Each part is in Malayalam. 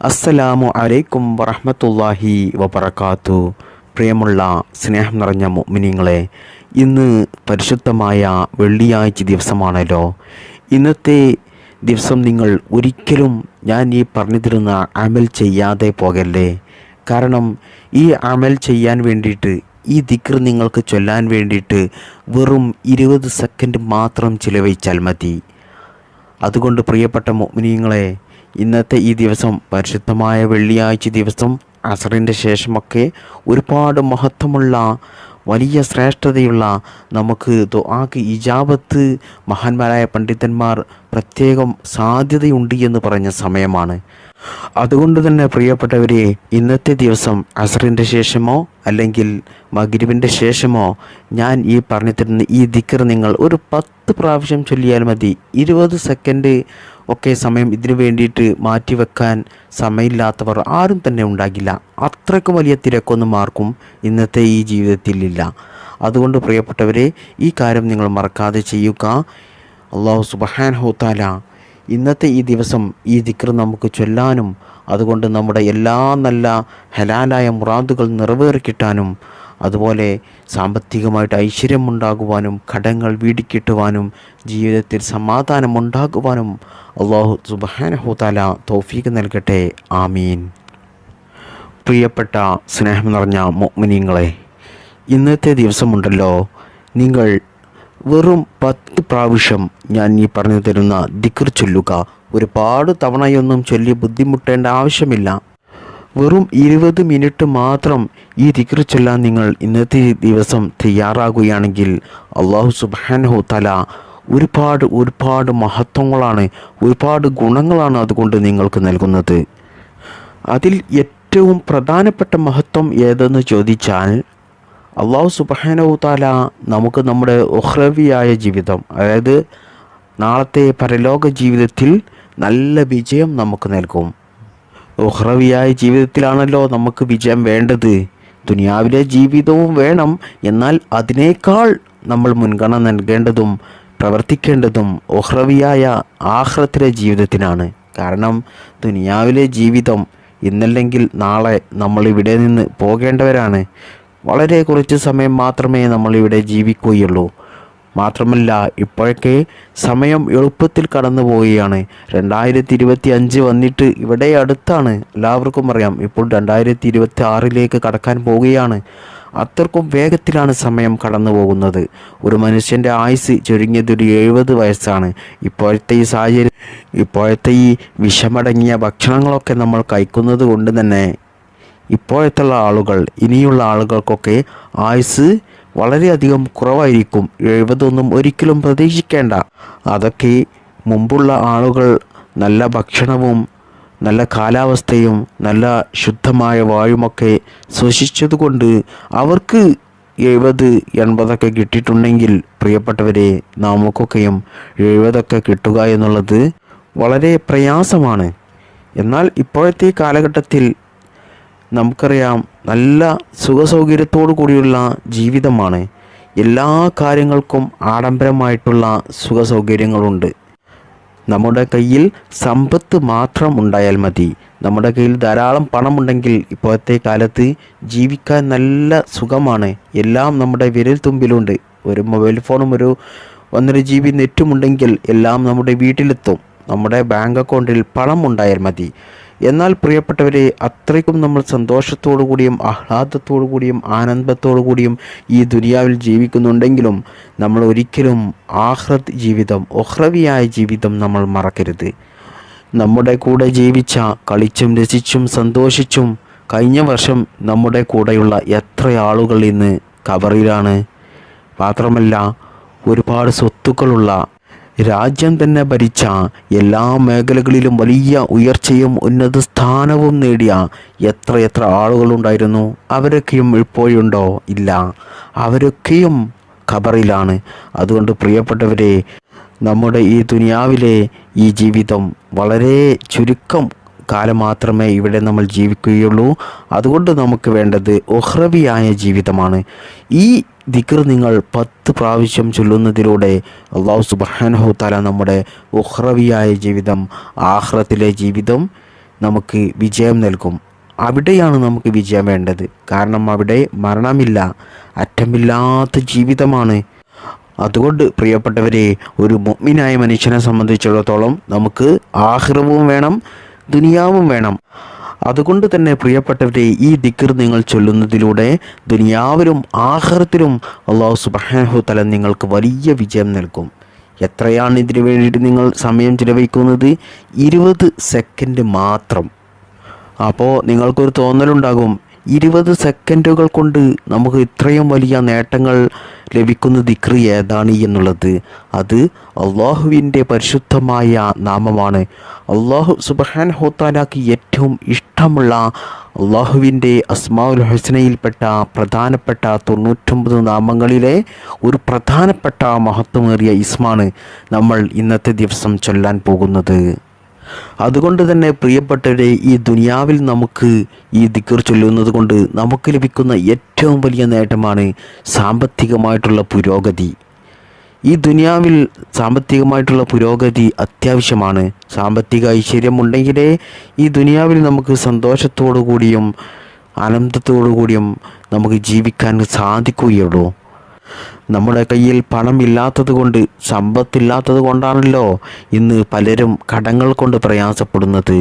അസ്സലാമു അലൈക്കും വറഹ്മത്തുള്ളാഹി വബറകാത്തു. പ്രിയമുള്ള സ്നേഹം നിറഞ്ഞ മുഅ്മിനീങ്ങളെ ഇന്ന് പരിശുദ്ധമായ വെള്ളിയാഴ്ച ദിവസമാണല്ലോ. ഇന്നത്തെ ദിവസം നിങ്ങൾ ഒരിക്കലും ഞാൻ ഈ പറഞ്ഞു തരുന്ന അമൽ ചെയ്യാതെ പോകല്ലേ? കാരണം ഈ അമൽ ചെയ്യാൻ വേണ്ടിയിട്ട് ഈ ദിക്ർ നിങ്ങൾക്ക് ചൊല്ലാൻ വേണ്ടിയിട്ട് വെറും ഇരുപത് സെക്കൻഡ് മാത്രം ചിലവഴിച്ചാൽ മതി. അതുകൊണ്ട് പ്രിയപ്പെട്ട മുഅ്മിനീങ്ങളെ ഇന്നത്തെ ഈ ദിവസം പരിശുദ്ധമായ വെള്ളിയാഴ്ച ദിവസം അസറിന്റെ ശേഷമൊക്കെ ഒരുപാട് മഹത്വമുള്ള വലിയ ശ്രേഷ്ഠതയുള്ള നമുക്ക് ദുആക്ക് ഇജാബത്ത് മഹാന്മാരായ പണ്ഡിതന്മാർ പ്രത്യേകം സാധ്യതയുണ്ട് എന്ന് പറഞ്ഞ സമയമാണ്. അതുകൊണ്ട് തന്നെ പ്രിയപ്പെട്ടവരെ ഇന്നത്തെ ദിവസം അസറിന്റെ ശേഷമോ അല്ലെങ്കിൽ മഗ്രിബിന്റെ ശേഷമോ ഞാൻ ഈ പറഞ്ഞു തരുന്ന ഈ ദിക്കർ നിങ്ങൾ ഒരു പത്ത് പ്രാവശ്യം ചൊല്ലിയാൽ മതി. ഇരുപത് സെക്കൻഡ് ഒക്കെ സമയം ഇതിനു വേണ്ടിയിട്ട് മാറ്റിവെക്കാൻ സമയമില്ലാത്തവർ ആരും തന്നെ ഉണ്ടാകില്ല. അത്രയ്ക്കും വലിയ തിരക്കൊന്നും ആർക്കും ഇന്നത്തെ ഈ ജീവിതത്തിൽ ഇല്ല. അതുകൊണ്ട് പ്രിയപ്പെട്ടവരെ ഈ കാര്യം നിങ്ങൾ മറക്കാതെ ചെയ്യുക. അള്ളാഹു സുബഹാൻ ഹോത്താല ഇന്നത്തെ ഈ ദിവസം ഈ ദിക്ർ നമുക്ക് ചൊല്ലാനും അതുകൊണ്ട് നമ്മുടെ എല്ലാ നല്ല ഹലാലായ മുറാദുകൾ നിറവേറിക്കിട്ടാനും അതുപോലെ സാമ്പത്തികമായിട്ട് ഐശ്വര്യമുണ്ടാകുവാനും കടങ്ങൾ വീടിക്കിട്ടുവാനും ജീവിതത്തിൽ സമാധാനം ഉണ്ടാകുവാനും അള്ളാഹു സുബാനഹുതാല തോഫീക്ക് നൽകട്ടെ. ആമീൻ. പ്രിയപ്പെട്ട സ്നേഹം നിറഞ്ഞ മുഅ്മിനീങ്ങളെ ഇന്നത്തെ ദിവസമുണ്ടല്ലോ. നിങ്ങൾ വെറും പത്ത് പ്രാവശ്യം ഞാൻ ഈ പറഞ്ഞു തരുന്ന ദിക്കർ ചൊല്ലുക. ഒരുപാട് തവണയൊന്നും ചൊല്ലി ബുദ്ധിമുട്ടേണ്ട ആവശ്യമില്ല. വെറും ഇരുപത് മിനിറ്റ് മാത്രം ഈ ദിക്ർ ചൊല്ലാൻ നിങ്ങൾ ഇന്നത്തെ ദിവസം തയ്യാറാകുകയാണെങ്കിൽ അള്ളാഹു സുബാനഹു തല ഒരുപാട് ഒരുപാട് മഹത്വങ്ങളാണ് ഒരുപാട് ഗുണങ്ങളാണ് അതുകൊണ്ട് നിങ്ങൾക്ക് നൽകുന്നത്. അതിൽ ഏറ്റവും പ്രധാനപ്പെട്ട മഹത്വം ഏതെന്ന് ചോദിച്ചാൽ അള്ളാഹു സുബാനഹു താല നമുക്ക് നമ്മുടെ ഉഹ്രവിയായ ജീവിതം അതായത് നാളത്തെ പരലോക ജീവിതത്തിൽ നല്ല വിജയം നമുക്ക് നൽകും. ഉഹ്രവിയായ ജീവിതത്തിലാണല്ലോ നമുക്ക് വിജയം വേണ്ടത്. ദുനിയാവിലെ ജീവിതവും വേണം. എന്നാൽ അതിനേക്കാൾ നമ്മൾ മുൻഗണന നൽകേണ്ടതും പ്രവർത്തിക്കേണ്ടതും ഉഹ്രവിയായ ആഹ്രത്തിലെ ജീവിതത്തിനാണ്. കാരണം ദുനിയാവിലെ ജീവിതം ഇന്നല്ലെങ്കിൽ നാളെ നമ്മൾ ഇവിടെ നിന്ന് പോകേണ്ടവരാണ്. വളരെ കുറച്ച് സമയം മാത്രമേ നമ്മളിവിടെ ജീവിക്കുകയുള്ളൂ. മാത്രമല്ല ഇപ്പോഴൊക്കെ സമയം എളുപ്പത്തിൽ കടന്നു പോവുകയാണ് രണ്ടായിരത്തി ഇരുപത്തി അഞ്ച് വന്നിട്ട് ഇവിടെ അടുത്താണ്. എല്ലാവർക്കും അറിയാം ഇപ്പോൾ രണ്ടായിരത്തി ഇരുപത്തി ആറിലേക്ക് കടക്കാൻ പോവുകയാണ്. അത്രക്കും വേഗത്തിലാണ് സമയം കടന്നു പോകുന്നത് ഒരു മനുഷ്യന്റെ ആയുസ് ചുരുങ്ങിയത് ഒരു എഴുപത് വയസ്സാണ്. ഇപ്പോഴത്തെ ഈ സാഹചര്യം ഇപ്പോഴത്തെ ഈ വിഷമടങ്ങിയ ഭക്ഷണങ്ങളൊക്കെ നമ്മൾ കഴിക്കുന്നത് കൊണ്ട് തന്നെ ഇപ്പോഴത്തുള്ള ആളുകൾ ഇനിയുള്ള ആളുകൾക്കൊക്കെ ആയുസ് വളരെയധികം കുറവായിരിക്കും. എഴുപതൊന്നും ഒരിക്കലും പ്രതീക്ഷിക്കേണ്ട. അതൊക്കെ മുമ്പുള്ള ആളുകൾ നല്ല ഭക്ഷണവും നല്ല കാലാവസ്ഥയും നല്ല ശുദ്ധമായ വായുമൊക്കെ ശ്വസിച്ചതുകൊണ്ട് അവർക്ക് എഴുപത് എൺപതൊക്കെ കിട്ടിയിട്ടുണ്ടെങ്കിൽ പ്രിയപ്പെട്ടവരെ നമുക്കൊക്കെയും എഴുപതൊക്കെ കിട്ടുക എന്നുള്ളത് വളരെ പ്രയാസമാണ്. എന്നാൽ ഇപ്പോഴത്തെ കാലഘട്ടത്തിൽ നമുക്കറിയാം നല്ല സുഖസൗകര്യത്തോടു കൂടിയുള്ള ജീവിതമാണ്. എല്ലാ കാര്യങ്ങൾക്കും ആഡംബരമായിട്ടുള്ള സുഖസൗകര്യങ്ങളുണ്ട്. നമ്മുടെ കയ്യിൽ സമ്പത്ത് മാത്രം ഉണ്ടായാൽ മതി. നമ്മുടെ കയ്യിൽ ധാരാളം പണമുണ്ടെങ്കിൽ ഇപ്പോഴത്തെ കാലത്ത് ജീവിക്കാൻ നല്ല സുഖമാണ്. എല്ലാം നമ്മുടെ വിരൽ തുമ്പിലുണ്ട്. ഒരു മൊബൈൽ ഫോണും ഒരു ഒന്നര ജി ബി നെറ്റുമുണ്ടെങ്കിൽ എല്ലാം നമ്മുടെ വീട്ടിലെത്തും. നമ്മുടെ ബാങ്ക് അക്കൗണ്ടിൽ പണം ഉണ്ടായാൽ മതി. എന്നാൽ പ്രിയപ്പെട്ടവരെ അത്രയ്ക്കും നമ്മൾ സന്തോഷത്തോടു കൂടിയും ആഹ്ലാദത്തോടു കൂടിയും ആനന്ദത്തോടു കൂടിയും ഈ ദുനിയാവിൽ ജീവിക്കുന്നുണ്ടെങ്കിലും നമ്മൾ ഒരിക്കലും ആഹ്ലദ് ജീവിതം ഒഹ്രവിയായ ജീവിതം നമ്മൾ മറക്കരുത്. നമ്മുടെ കൂടെ ജീവിച്ച കളിച്ചും രസിച്ചും സന്തോഷിച്ചും കഴിഞ്ഞ വർഷം നമ്മുടെ കൂടെയുള്ള എത്ര ആളുകൾ ഇന്ന് കവറിലാണ് മാത്രമല്ല ഒരുപാട് സ്വത്തുക്കളുള്ള രാജ്യം തന്നെ ഭരിച്ച എല്ലാ മേഖലകളിലും വലിയ ഉയർച്ചയും ഉന്നത സ്ഥാനവും നേടിയ എത്രയെത്ര എത്ര ആളുകളുണ്ടായിരുന്നു? അവരൊക്കെയും ഇപ്പോഴുണ്ടോ? ഇല്ല. അവരൊക്കെയും ഖബറിലാണ്. അതുകൊണ്ട് പ്രിയപ്പെട്ടവരെ നമ്മുടെ ഈ ദുനിയാവിലെ ഈ ജീവിതം വളരെ ചുരുക്കം കാലം മാത്രമേ ഇവിടെ നമ്മൾ ജീവിക്കുകയുള്ളൂ. അതുകൊണ്ട് നമുക്ക് വേണ്ടത് ഒഹ്റവിയായ ജീവിതമാണ്. ഈ ദിക്ർ നിങ്ങൾ പത്ത് പ്രാവശ്യം ചൊല്ലുന്നതിലൂടെ അള്ളാഹു സുബാനഹു താല നമ്മുടെ ഉഹ്റവിയായ ജീവിതം ആഹ്റത്തിലെ ജീവിതം നമുക്ക് വിജയം നൽകും. അവിടെയാണ് നമുക്ക് വിജയം വേണ്ടത്. കാരണം അവിടെ മരണമില്ല അറ്റമില്ലാത്ത ജീവിതമാണ്. അതുകൊണ്ട് പ്രിയപ്പെട്ടവരെ ഒരു മുഗ്മിനായ മനുഷ്യനെ സംബന്ധിച്ചിടത്തോളം നമുക്ക് ആഹ്റവും വേണം ദുനിയാവും വേണം. അതുകൊണ്ട് തന്നെ പ്രിയപ്പെട്ടവരെ ഈ ദിക്കർ നിങ്ങൾ ചൊല്ലുന്നതിലൂടെ ദുനിയാവിലും ആഹാരത്തിലും അള്ളാഹു സുബാനഹു തല നിങ്ങൾക്ക് വലിയ വിജയം നൽകും. എത്രയാണ് ഇതിനു വേണ്ടിയിട്ട് നിങ്ങൾ സമയം ചിലവഴിക്കുന്നത്? ഇരുപത് സെക്കൻഡ് മാത്രം. അപ്പോൾ നിങ്ങൾക്കൊരു തോന്നലുണ്ടാകും ഇരുപത് സെക്കൻഡുകൾ കൊണ്ട് നമുക്ക് ഇത്രയും വലിയ നേട്ടങ്ങൾ ലഭിക്കുന്ന ദിക്രി ഏതാണ് എന്നുള്ളത്? അത് അള്ളാഹുവിന്റെ പരിശുദ്ധമായ നാമമാണ്. അള്ളാഹു സുബഹാൻ ഹോത്താലാക്ക് ഏറ്റവും ഇഷ്ടമുള്ള അള്ളാഹുവിന്റെ അസ്മാഉൽ ഹസനയിൽപ്പെട്ട പ്രധാനപ്പെട്ട തൊണ്ണൂറ്റൊമ്പത് നാമങ്ങളിലെ ഒരു പ്രധാനപ്പെട്ട മഹത്വമേറിയ ഇസ്മാണ് നമ്മൾ ഇന്നത്തെ ദിവസം ചൊല്ലാൻ പോകുന്നത്. അതുകൊണ്ട് തന്നെ പ്രിയപ്പെട്ടവരെ ഈ ദുനിയാവിൽ നമുക്ക് ഈ ദിക്കർ ചൊല്ലുന്നത് കൊണ്ട് നമുക്ക് ലഭിക്കുന്ന ഏറ്റവും വലിയ നേട്ടമാണ് സാമ്പത്തികമായിട്ടുള്ള പുരോഗതി. ഈ ദുനിയാവിൽ സാമ്പത്തികമായിട്ടുള്ള പുരോഗതി അത്യാവശ്യമാണ്. സാമ്പത്തിക ഐശ്വര്യം ഉണ്ടെങ്കിലേ ഈ ദുനിയാവിൽ നമുക്ക് സന്തോഷത്തോടു കൂടിയും ആനന്ദത്തോടു കൂടിയും നമുക്ക് ജീവിക്കാൻ സാധിക്കുകയുള്ളൂ. നമ്മുടെ കയ്യിൽ പണമില്ലാത്തത് കൊണ്ട് സമ്പത്തില്ലാത്തത് കൊണ്ടാണല്ലോ ഇന്ന് പലരും കടങ്ങൾ കൊണ്ട് പ്രയാസപ്പെടുന്നത്.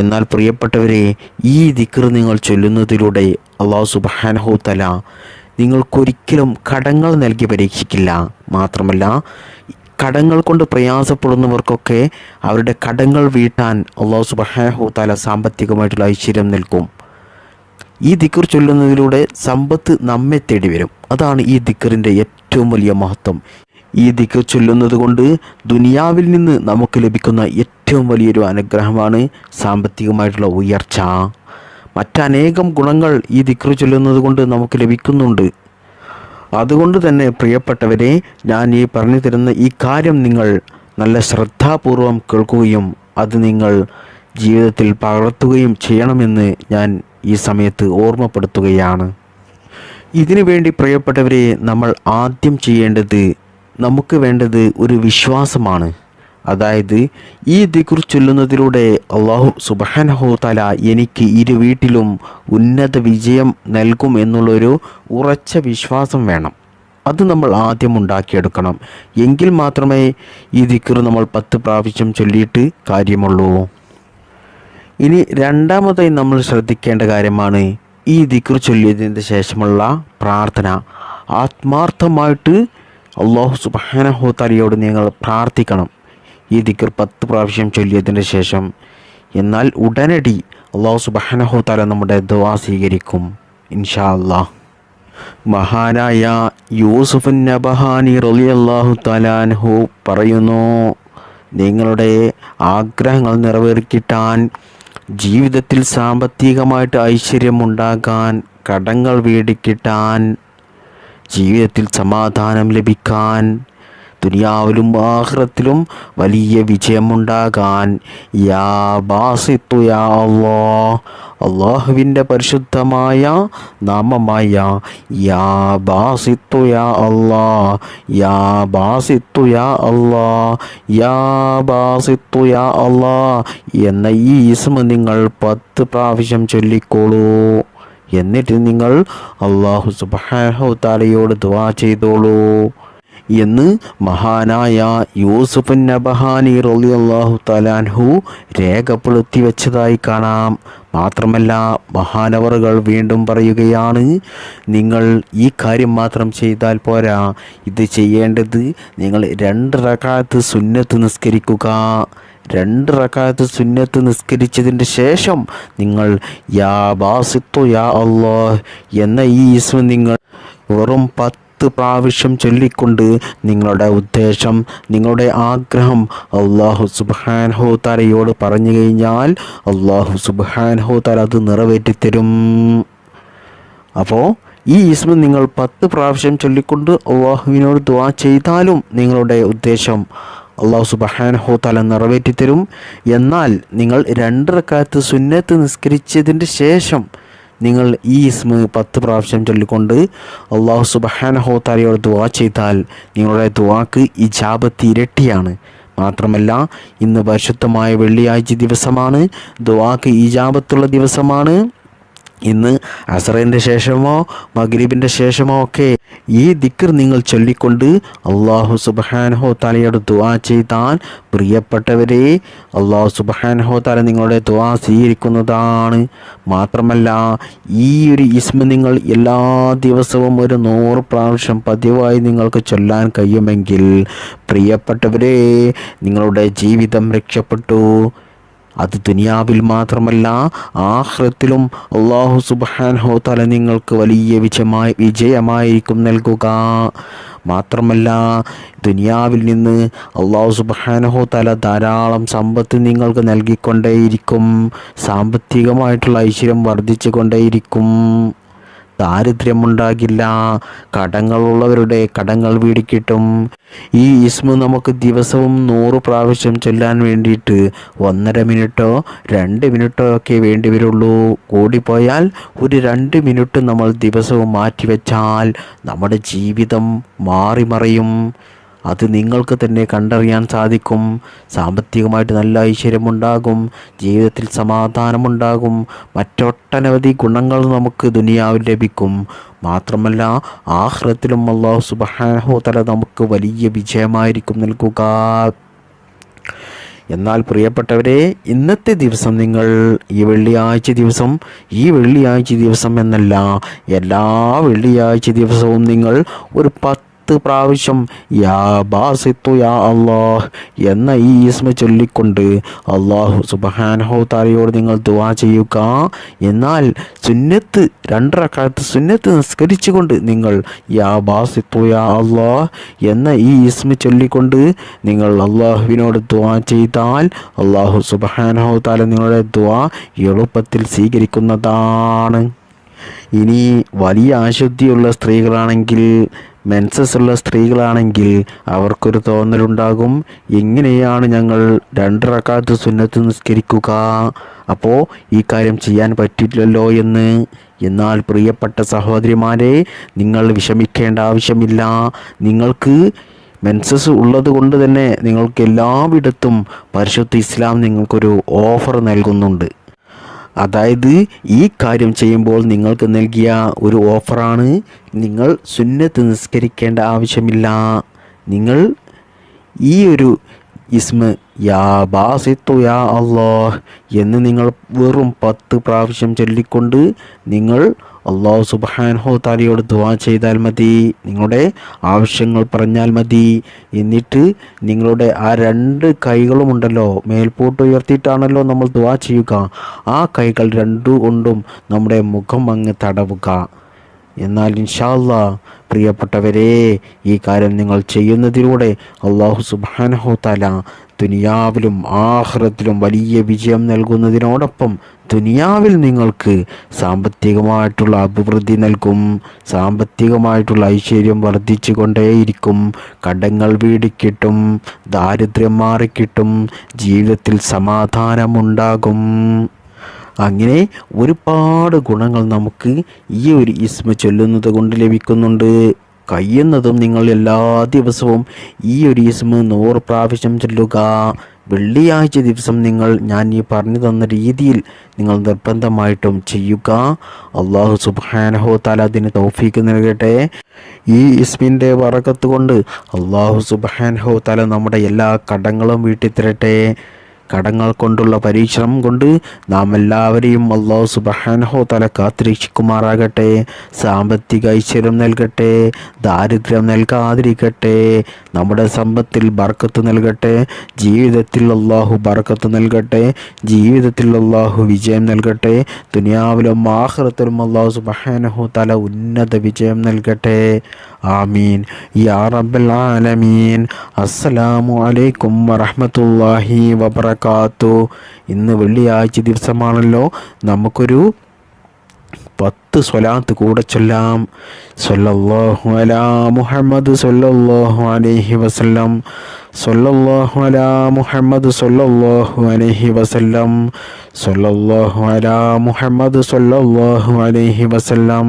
എന്നാൽ പ്രിയപ്പെട്ടവരെ ഈ ദിക്ർ നിങ്ങൾ ചൊല്ലുന്നതിലൂടെ അള്ളാഹു സുബാനഹു തല നിങ്ങൾക്കൊരിക്കലും കടങ്ങൾ നൽകി പരീക്ഷിക്കില്ല. മാത്രമല്ല കടങ്ങൾ കൊണ്ട് പ്രയാസപ്പെടുന്നവർക്കൊക്കെ അവരുടെ കടങ്ങൾ വീട്ടാൻ അള്ളാഹു സുബാനഹു തല സാമ്പത്തികമായിട്ടുള്ള ഐശ്വര്യം നൽകും. ഈ ദിക്കർ ചൊല്ലുന്നതിലൂടെ സമ്പത്ത് നമ്മെ തേടി വരും അതാണ് ഈ ദിക്കറിന്റെ ഏറ്റവും വലിയ മഹത്വം. ഈ ദിക്കർ ചൊല്ലുന്നത് കൊണ്ട് ദുനിയാവിൽ നിന്ന് നമുക്ക് ലഭിക്കുന്ന ഏറ്റവും വലിയൊരു അനുഗ്രഹമാണ് സാമ്പത്തികമായിട്ടുള്ള ഉയർച്ച. മറ്റനേകം ഗുണങ്ങൾ ഈ ദിക്കർ ചൊല്ലുന്നത് കൊണ്ട് നമുക്ക് ലഭിക്കുന്നുണ്ട്. അതുകൊണ്ട് തന്നെ പ്രിയപ്പെട്ടവരെ ഞാൻ ഈ പറഞ്ഞു തരുന്ന ഈ കാര്യം നിങ്ങൾ നല്ല ശ്രദ്ധാപൂർവം കേൾക്കുകയും അത് നിങ്ങൾ ജീവിതത്തിൽ പകർത്തുകയും ചെയ്യണമെന്ന് ഞാൻ ഈ സമയത്ത് ഓർമ്മപ്പെടുത്തുകയാണ്. ഇതിനു വേണ്ടി പ്രിയപ്പെട്ടവരെ നമ്മൾ ആദ്യം ചെയ്യേണ്ടത് നമുക്ക് വേണ്ടത് ഒരു വിശ്വാസമാണ്. അതായത് ഈ ദിക്കുർ ചൊല്ലുന്നതിലൂടെ അള്ളാഹു സുബാനഹു തല എനിക്ക് ഇരു വീട്ടിലും ഉന്നത വിജയം നൽകും എന്നുള്ളൊരു ഉറച്ച വിശ്വാസം വേണം. അത് നമ്മൾ ആദ്യം ഉണ്ടാക്കിയെടുക്കണം. എങ്കിൽ മാത്രമേ ഈ ദിക്കർ നമ്മൾ പത്ത് പ്രാവശ്യം ചൊല്ലിയിട്ട് കാര്യമുള്ളൂ. ഇനി രണ്ടാമതായി നമ്മൾ ശ്രദ്ധിക്കേണ്ട കാര്യമാണ് ഈ ദിക്ർ ചൊല്ലിയതിന് ശേഷമുള്ള പ്രാർത്ഥന ആത്മാർത്ഥമായിട്ട് അള്ളാഹു സുബാനഹു തലയോട് നിങ്ങൾ പ്രാർത്ഥിക്കണം. ഈ ദിക്ർ പത്ത് പ്രാവശ്യം ചൊല്ലിയതിന് ശേഷം എന്നാൽ ഉടനടി അള്ളാഹു സുബാനഹു തല നമ്മുടെ ദുവാ സ്വീകരിക്കും. ഇൻഷാ അള്ളാഹ് മഹാനായ യൂസുഫ് നബഹാനി റലിയല്ലാഹു തലാൻഹു പറയുന്നു നിങ്ങളുടെ ആഗ്രഹങ്ങൾ നിറവേറിക്കിട്ടാൻ ജീവിതത്തിൽ സാമ്പത്തികമായിട്ട് ഐശ്വര്യമുണ്ടാകാൻ കടങ്ങൾ വീടിക്കിട്ടാൻ ജീവിതത്തിൽ സമാധാനം ലഭിക്കാൻ ദുനിയാവിലും ആഹ്റത്തിലും വലിയ വിജയമുണ്ടാകാൻ. യാ ബാസിത്തു യാ അള്ളാ അള്ളാഹുവിന്റെ പരിശുദ്ധമായ നാമമായ യാ ബാസിത്തു യാ അള്ളാ യാ ബാസിത്തു യാ അള്ളാ യാ ബാസിത്തു യാ അള്ളാ എന്ന ഈ ഇസ്മ നിങ്ങൾ പത്ത് പ്രാവശ്യം ചൊല്ലിക്കോളൂ. എന്നിട്ട് നിങ്ങൾ അള്ളാഹു സുബാഹു താലയോട് ദുവാ ചെയ്തോളൂ. എന്ന് മഹാനായ യൂസുഫ് നബഹാനി അള്ളാഹു തലാൻഹു രേഖപ്പെടുത്തി വെച്ചതായി കാണാം. മാത്രമല്ല മഹാനവറുകൾ വീണ്ടും പറയുകയാണ് നിങ്ങൾ ഈ കാര്യം മാത്രം ചെയ്താൽ പോരാ. ഇത് ചെയ്യേണ്ടത് നിങ്ങൾ രണ്ട് റകാത്ത് സുന്നത്ത് നിസ്കരിക്കുക. രണ്ട് റക്കാത്ത് സുന്നത്ത് നിസ്കരിച്ചതിന് ശേഷം നിങ്ങൾ യാ ബാസിത്തു യാ അള്ളാഹ് എന്ന ഈ ഇസ്മ നിങ്ങൾ വെറും പത്ത് പ്രാവശ്യം ചൊല്ലിക്കൊണ്ട് നിങ്ങളുടെ ഉദ്ദേശം നിങ്ങളുടെ ആഗ്രഹം അള്ളാഹു സുബാൻഹോ തലയോട് പറഞ്ഞു കഴിഞ്ഞാൽ അള്ളാഹു സുബാൻഹോ തല അത് നിറവേറ്റിത്തരും. അപ്പോൾ ഈ ഇസ്മ നിങ്ങൾ പത്ത് പ്രാവശ്യം ചൊല്ലിക്കൊണ്ട് അള്ളാഹുവിനോട് ദുവാ ചെയ്താലും നിങ്ങളുടെ ഉദ്ദേശം അള്ളാഹു സുബഹാനഹോ തല നിറവേറ്റിത്തരും. എന്നാൽ നിങ്ങൾ രണ്ട് റക്കാത്ത് സുന്നത്ത് നിസ്കരിച്ചതിന്റെ ശേഷം നിങ്ങൾ ഈ ഇസ്മ പത്ത് പ്രാവശ്യം ചൊല്ലിക്കൊണ്ട് അള്ളാഹു സുബഹാനഹോ തലയോട് ദുവാ ചെയ്താൽ നിങ്ങളുടെ ദുവാക്ക് ഇജാബത്ത് ഇരട്ടിയാണ്. മാത്രമല്ല ഇന്ന് പരിശുദ്ധമായ വെള്ളിയാഴ്ച ദിവസമാണ്. ദുവാക്ക് ഈജാബത്തുള്ള ദിവസമാണ്. ഇന്ന് അസറിന്റെ ശേഷമോ മഗ്രീബിന്റെ ശേഷമോ ഒക്കെ ഈ ദിക്കർ നിങ്ങൾ ചൊല്ലിക്കൊണ്ട് അള്ളാഹു സുബഹാനഹോ തലയോട് ദുവാ ചെയ്താൽ പ്രിയപ്പെട്ടവരെ അള്ളാഹു സുബഹാനഹോ തല നിങ്ങളുടെ ദുവാ സ്വീകരിക്കുന്നതാണ്. മാത്രമല്ല ഈ ഒരു ഇസ്മ നിങ്ങൾ എല്ലാ ദിവസവും ഒരു നൂറ് പ്രാവശ്യം പതിവായി നിങ്ങൾക്ക് ചൊല്ലാൻ കഴിയുമെങ്കിൽ പ്രിയപ്പെട്ടവരെ നിങ്ങളുടെ ജീവിതം രക്ഷപ്പെട്ടു. അത് ദുനിയാവിൽ മാത്രമല്ല ആഹ്റത്തിലും അള്ളാഹു സുബാൻഹോ തല നിങ്ങൾക്ക് വലിയ വിജയമായി വിജയമായിരിക്കും നൽകുക. മാത്രമല്ല ദുനിയാവിൽ നിന്ന് അള്ളാഹു സുബാനഹോ തല ധാരാളം സമ്പത്ത് നിങ്ങൾക്ക് നൽകിക്കൊണ്ടേയിരിക്കും. സാമ്പത്തികമായിട്ടുള്ള ഐശ്വര്യം വർദ്ധിച്ചു കൊണ്ടേയിരിക്കും ദാരിദ്ര്യമുണ്ടാകില്ല. കടങ്ങളുള്ളവരുടെ കടങ്ങൾ വീടിക്കിട്ടും. ഈ ഇസ്മു നമുക്ക് ദിവസവും നൂറ് പ്രാവശ്യം ചൊല്ലാൻ വേണ്ടിയിട്ട് ഒന്നര മിനിറ്റോ രണ്ട് മിനിറ്റോ ഒക്കെ വേണ്ടി വരുള്ളൂ. കൂടിപ്പോയാൽ ഒരു രണ്ട് മിനിറ്റ് നമ്മൾ ദിവസവും മാറ്റിവെച്ചാൽ നമ്മുടെ ജീവിതം മാറിമറിയും. അത് നിങ്ങൾക്ക് തന്നെ കണ്ടറിയാൻ സാധിക്കും. സാമ്പത്തികമായിട്ട് നല്ല ഐശ്വര്യമുണ്ടാകും. ജീവിതത്തിൽ സമാധാനമുണ്ടാകും. മറ്റൊട്ടനവധി ഗുണങ്ങൾ നമുക്ക് ദുനിയാവിൽ ലഭിക്കും. മാത്രമല്ല ആഹ്റത്തിലും അള്ളാഹു സുബാനഹോതല നമുക്ക് വലിയ വിജയമായിരിക്കും നൽകുക. എന്നാൽ പ്രിയപ്പെട്ടവരെ ഇന്നത്തെ ദിവസം നിങ്ങൾ ഈ വെള്ളിയാഴ്ച ദിവസം ഈ വെള്ളിയാഴ്ച ദിവസം എന്നല്ല എല്ലാ വെള്ളിയാഴ്ച ദിവസവും നിങ്ങൾ ഒരു പത്ത് പത്ത് പ്രാവശ്യം യാ ബാസിത്തു യാ അള്ളാഹ് എന്ന ഈ ഇസ്മ ചൊല്ലിക്കൊണ്ട് അള്ളാഹു സുബഹാനഹോ താലയോട് നിങ്ങൾ ദുവാ ചെയ്യുക. എന്നാൽ സുന്നത്ത് രണ്ടരക്കാലത്ത് സുന്നത്ത് നിസ്കരിച്ചുകൊണ്ട് നിങ്ങൾ യാ ബാസിത്തു യാ അള്ളാഹ് എന്ന ഈ ഇസ്മ ചൊല്ലിക്കൊണ്ട് നിങ്ങൾ അള്ളാഹുവിനോട് ദുവാ ചെയ്താൽ അള്ളാഹു സുബഹാനഹോ താല നിങ്ങളുടെ ദുവാ എളുപ്പത്തിൽ സ്വീകരിക്കുന്നതാണ്. ഇനി വലിയ അശുദ്ധിയുള്ള സ്ത്രീകളാണെങ്കിൽ മെൻസസ് ഉള്ള സ്ത്രീകളാണെങ്കിൽ അവർക്കൊരു തോന്നലുണ്ടാകും. എങ്ങനെയാണ് ഞങ്ങൾ രണ്ടറക്കാത്ത് സുന്നത്ത് നിസ്കരിക്കുക? അപ്പോൾ ഈ കാര്യം ചെയ്യാൻ പറ്റില്ലല്ലോ എന്ന്. എന്നാൽ പ്രിയപ്പെട്ട സഹോദരിമാരെ നിങ്ങൾ വിഷമിക്കേണ്ട ആവശ്യമില്ല. നിങ്ങൾക്ക് മെൻസസ് ഉള്ളത് കൊണ്ട് തന്നെ നിങ്ങൾക്ക് എല്ലാവിടത്തും പരിശുദ്ധ ഇസ്ലാം നിങ്ങൾക്കൊരു ഓഫർ നൽകുന്നുണ്ട്. അതായത് ഈ കാര്യം ചെയ്യുമ്പോൾ നിങ്ങൾക്ക് നൽകിയ ഒരു ഓഫറാണ്. നിങ്ങൾ സുന്നത്ത് നിസ്കരിക്കേണ്ട ആവശ്യമില്ല. നിങ്ങൾ ഈ ഒരു ഇസ്മ യാ ബാസിത്തു യാ അള്ളാഹ് എന്ന് നിങ്ങൾ വെറും പത്ത് പ്രാവശ്യം ചൊല്ലിക്കൊണ്ട് നിങ്ങൾ അള്ളാഹു സുബാൻഹോ താലിയോട് ദുവാ ചെയ്താൽ മതി. നിങ്ങളുടെ ആവശ്യങ്ങൾ പറഞ്ഞാൽ മതി. എന്നിട്ട് നിങ്ങളുടെ ആ രണ്ട് കൈകളും ഉണ്ടല്ലോ മേൽപോട്ട് ഉയർത്തിയിട്ടാണല്ലോ നമ്മൾ ദുവാ ചെയ്യുക. ആ കൈകൾ രണ്ടു കൊണ്ടും നമ്മുടെ മുഖം അങ്ങ് തടവുക. എന്നാൽ ഇൻഷാല്ല പ്രിയപ്പെട്ടവരെ ഈ കാര്യം നിങ്ങൾ ചെയ്യുന്നതിലൂടെ അള്ളാഹു സുബാനഹോ തല ദുനിയാവിലും ആഹ്റത്തിലും വലിയ വിജയം നൽകുന്നതിനോടൊപ്പം ദുനിയാവിൽ നിങ്ങൾക്ക് സാമ്പത്തികമായിട്ടുള്ള അഭിവൃദ്ധി നൽകും സാമ്പത്തികമായിട്ടുള്ള ഐശ്വര്യം വർദ്ധിച്ചു കൊണ്ടേയിരിക്കും കടങ്ങൾ വീടിക്കിട്ടും ദാരിദ്ര്യം മാറിക്കിട്ടും ജീവിതത്തിൽ സമാധാനമുണ്ടാകും. അങ്ങനെ ഒരുപാട് ഗുണങ്ങൾ നമുക്ക് ഈ ഒരു ഇസ്മ ചൊല്ലുന്നത് കൊണ്ട് ലഭിക്കുന്നുണ്ട്. കഴിയുന്നതും നിങ്ങൾ എല്ലാ ദിവസവും ഈ ഒരു ഇസ്മ നൂറ് പ്രാവശ്യം ചൊല്ലുക. വെള്ളിയാഴ്ച ദിവസം നിങ്ങൾ ഞാൻ ഈ പറഞ്ഞു തന്ന രീതിയിൽ നിങ്ങൾ നിർബന്ധമായിട്ടും ചെയ്യുക. അള്ളാഹു സുബാനഹോ താല അതിന് തൗഫീക്ക് നൽകട്ടെ. ഈ ഇസ്മിന്റെ വറക്കത്ത് കൊണ്ട് അള്ളാഹു സുബാനഹോ താല നമ്മുടെ എല്ലാ കടങ്ങളും വീട്ടിൽ തരട്ടെ. കടങ്ങൾ കൊണ്ടുള്ള പരീക്ഷണം കൊണ്ട് നാം എല്ലാവരെയും അള്ളാഹു സുബഹാനഹോ തല കാത്തിരക്ഷിക്കുമാറാകട്ടെ. സാമ്പത്തിക ഐശ്വര്യം നൽകട്ടെ. ദാരിദ്ര്യം നൽകാതിരിക്കട്ടെ. നമ്മുടെ സമ്പത്തിൽ ബർക്കത്ത് നൽകട്ടെ. ജീവിതത്തിൽ അള്ളാഹു ബർക്കത്ത് നൽകട്ടെ. ജീവിതത്തിൽ അള്ളാഹു വിജയം നൽകട്ടെ. ദുനിയാവിലും ആഹ്റത്തിലും അള്ളാഹു സുബഹാനഹോ തല ഉന്നത വിജയം നൽകട്ടെ. ആമീൻ. യാ റബ്ബൽ ആലമീൻ. അസ്സലാമു അലൈക്കും വറഹ്മത്തുള്ളാഹി വബറകാത്തു ഇന്ന് വെള്ളിയാഴ്ച ദിവസമാണല്ലോ. നമുക്കൊരു പത്ത് സ്വലാത്ത് കൂടെ ചൊല്ലാം. സൊല്ലാഹു അലാ മുഹമ്മദ് സൊല്ലാഹു അലൈഹി വസല്ലം. സൊല്ലാഹു അലാ മുഹമ്മദ് സൊല്ലാഹു അലൈഹി വസല്ലം. സൊല്ലാഹു അലാ മുഹമ്മദ് സൊല്ലാഹു അലൈഹി വസല്ലം.